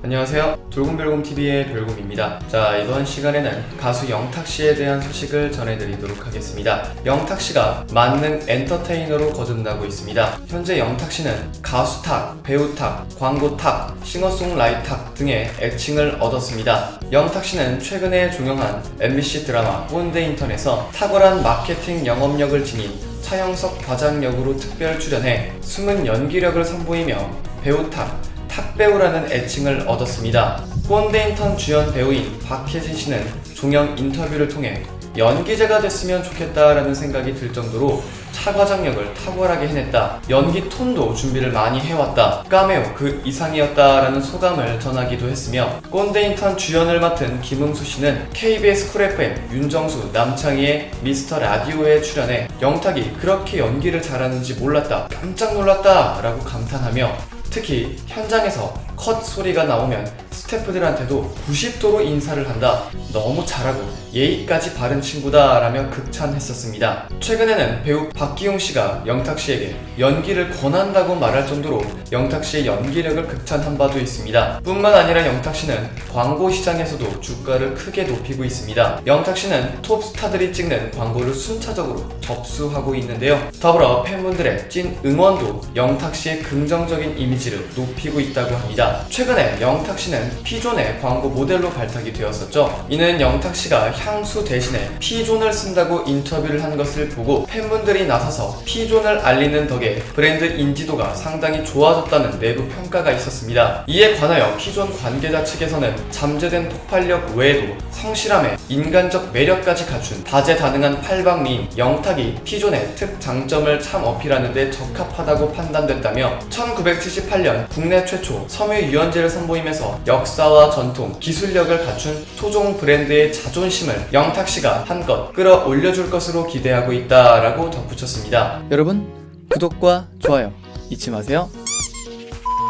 안녕하세요. 돌곰별곰 TV의 별곰입니다. 자, 이번 시간에는 가수 영탁 씨에 대한 소식을 전해드리도록 하겠습니다. 영탁 씨가 만능 엔터테이너로 거듭나고 있습니다. 현재 영탁 씨는 가수 탁, 배우 탁, 광고 탁, 싱어송라이터 탁 등의 애칭을 얻었습니다. 영탁 씨는 최근에 종영한 MBC 드라마 꼰대 인턴에서 탁월한 마케팅 영업력을 지닌 차영석 과장 역으로 특별 출연해 숨은 연기력을 선보이며 배우 탁, 탁배우라는 애칭을 얻었습니다. 꼰대 인턴 주연 배우인 박혜진 씨는 종영 인터뷰를 통해 연기자가 됐으면 좋겠다라는 생각이 들 정도로 차과장 역을 탁월하게 해냈다. 연기 톤도 준비를 많이 해왔다. 까메오 그 이상이었다라는 소감을 전하기도 했으며 꼰대 인턴 주연을 맡은 김응수 씨는 KBS 쿨 FM 윤정수 남창희의 미스터 라디오에 출연해 영탁이 그렇게 연기를 잘하는지 몰랐다. 깜짝 놀랐다. 라고 감탄하며 특히 현장에서 컷 소리가 나오면 스태프들한테도 90도로 인사를 한다. 너무 잘하고 예의까지 바른 친구다. 라며 극찬했었습니다. 최근에는 배우 박기용 씨가 영탁 씨에게 연기를 권한다고 말할 정도로 영탁 씨의 연기력을 극찬한 바도 있습니다. 뿐만 아니라 영탁 씨는 광고 시장에서도 주가를 크게 높이고 있습니다. 영탁 씨는 톱스타들이 찍는 광고를 순차적으로 접수하고 있는데요. 더불어 팬분들의 찐 응원도 영탁 씨의 긍정적인 이미지를 높이고 있다고 합니다. 최근에 영탁 씨는 피존의 광고 모델로 발탁이 되었었죠. 이는 영탁 씨가 향수 대신에 피존을 쓴다고 인터뷰를 한 것을 보고 팬분들이 나서서 피존을 알리는 덕에 브랜드 인지도가 상당히 좋아졌다는 내부 평가가 있었습니다. 이에 관하여 피존 관계자 측에서는 잠재된 폭발력 외에도 성실함에 인간적 매력까지 갖춘 다재다능한 팔방미인 영탁이 피존의 특장점을 참 어필하는 데 적합하다고 판단됐다며 1978년 국내 최초 섬유 유연제를 선보이면서 역 사와 전통, 기술력을 갖춘 토종 브랜드의 자존심을 영탁 씨가 한껏 끌어올려줄 것으로 기대하고 있다라고 덧붙였습니다. 여러분 구독과 좋아요 잊지 마세요.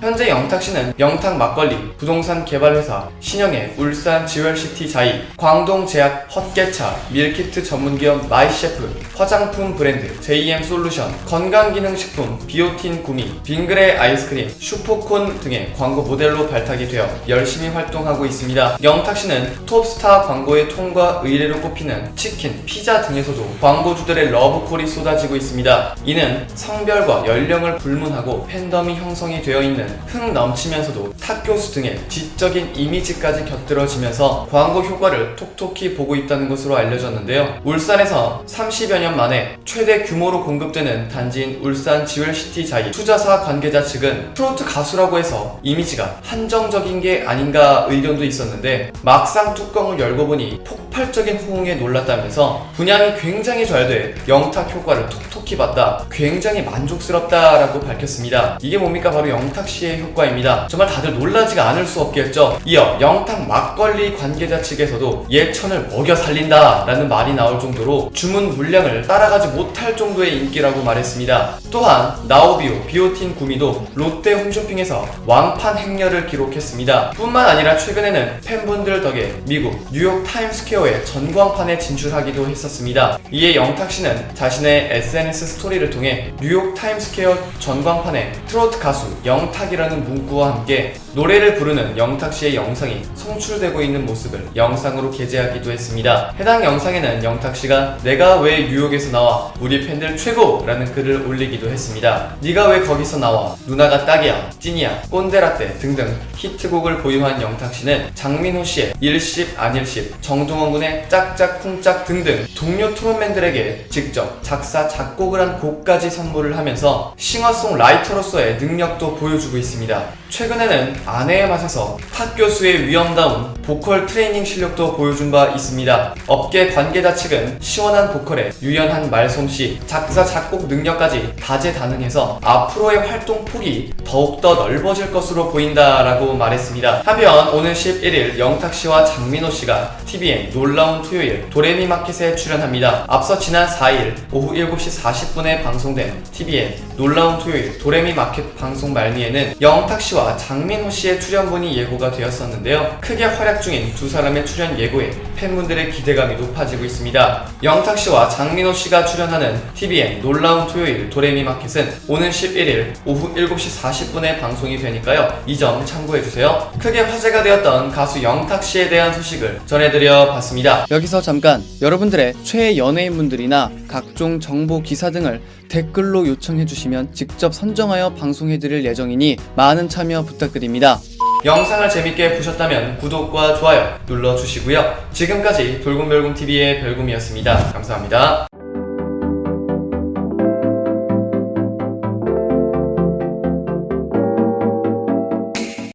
현재 영탁 씨는 영탁 막걸리, 부동산 개발회사, 신영의 울산 지웰시티 자이, 광동 제약 헛개차, 밀키트 전문기업 마이셰프, 화장품 브랜드 JM 솔루션, 건강기능식품 비오틴 구미, 빙그레 아이스크림, 슈퍼콘 등의 광고 모델로 발탁이 되어 열심히 활동하고 있습니다. 영탁 씨는 톱스타 광고의 통과 의뢰로 꼽히는 치킨, 피자 등에서도 광고주들의 러브콜이 쏟아지고 있습니다. 이는 성별과 연령을 불문하고 팬덤이 형성이 되어 있는 흥 넘치면서도 탑 교수 등의 지적인 이미지까지 곁들어지면서 광고 효과를 톡톡히 보고 있다는 것으로 알려졌는데요. 울산에서 30여 년 만에 최대 규모로 공급되는 단지인 울산 지웰시티 자이 투자사 관계자 측은 트로트 가수라고 해서 이미지가 한정적인 게 아닌가 의견도 있었는데 막상 뚜껑을 열고 보니 폭발적인 호응에 놀랐다면서 분양이 굉장히 잘 돼 영탁 효과를 톡톡히 봤다. 굉장히 만족스럽다라고 밝혔습니다. 이게 뭡니까 바로 영탁 씨의 효과입니다. 정말 다들 놀라지가 않을 수 없겠죠. 이어 영탁 막걸리 관계자 측에서도 예천을 먹여 살린다 라는 말이 나올 정도로 주문 물량을 따라가지 못할 정도의 인기라고 말했습니다. 또한 나오비오 비오틴 구미도 롯데 홈쇼핑에서 왕판 행렬을 기록했습니다. 뿐만 아니라 최근에는 팬분들 덕에 미국 뉴욕 타임스퀘어의 전광판에 진출하기도 했었습니다. 이에 영탁 씨는 자신의 SNS 스토리를 통해 뉴욕 타임스퀘어 전광판에 트로트 가수 영탁 이라는 문구와 함께 노래를 부르는 영탁 씨의 영상이 송출되고 있는 모습을 영상으로 게재하기도 했습니다. 해당 영상에는 영탁 씨가 내가 왜 뉴욕에서 나와 우리 팬들 최고라는 글을 올리기도 했습니다. 네가 왜 거기서 나와 누나가 딱이야 찐이야 꼰대라떼 등등 히트곡을 보유한 영탁 씨는 장민호 씨의 일십 안일십 정동원 군의 짝짝 쿵짝 등등 동료 트롯맨들에게 직접 작사 작곡을 한 곡까지 선물을 하면서 싱어송라이터로서의 능력도 보여주고 있습니다. 최근에는 아내의 맛에서 탁 교수의 위험다운 보컬 트레이닝 실력도 보여준 바 있습니다. 업계 관계자 측은 시원한 보컬에 유연한 말솜씨, 작사 작곡 능력까지 다재다능해서 앞으로의 활동 폭이 더욱더 넓어질 것으로 보인다라고 말했습니다. 한편 오늘 11일 영탁 씨와 장민호 씨가 TVN 놀라운 토요일 도레미 마켓에 출연합니다. 앞서 지난 4일 오후 7시 40분에 방송된 TVN 놀라운 토요일 도레미 마켓 방송 말미에 는 영탁 씨와 장민호 씨의 출연분이 예고가 되었었는데요. 크게 활약 중인 두 사람의 출연 예고에 팬분들의 기대감이 높아지고 있습니다. 영탁 씨와 장민호 씨가 출연하는 TVN 놀라운 토요일 도레미 마켓은 오는 11일 오후 7시 40분에 방송이 되니까요. 이 점 참고해 주세요. 크게 화제가 되었던 가수 영탁 씨에 대한 소식을 전해드려 봤습니다. 여기서 잠깐 여러분들의 최애 연예인분들이나 각종 정보 기사 등을 댓글로 요청해 주시면 직접 선정하여 방송해 드릴 예정이니 많은 참여 부탁드립니다. 영상을 재밌게 보셨다면 구독과 좋아요 눌러주시고요. 지금까지 돌곰별곰TV의 별곰이었습니다. 감사합니다.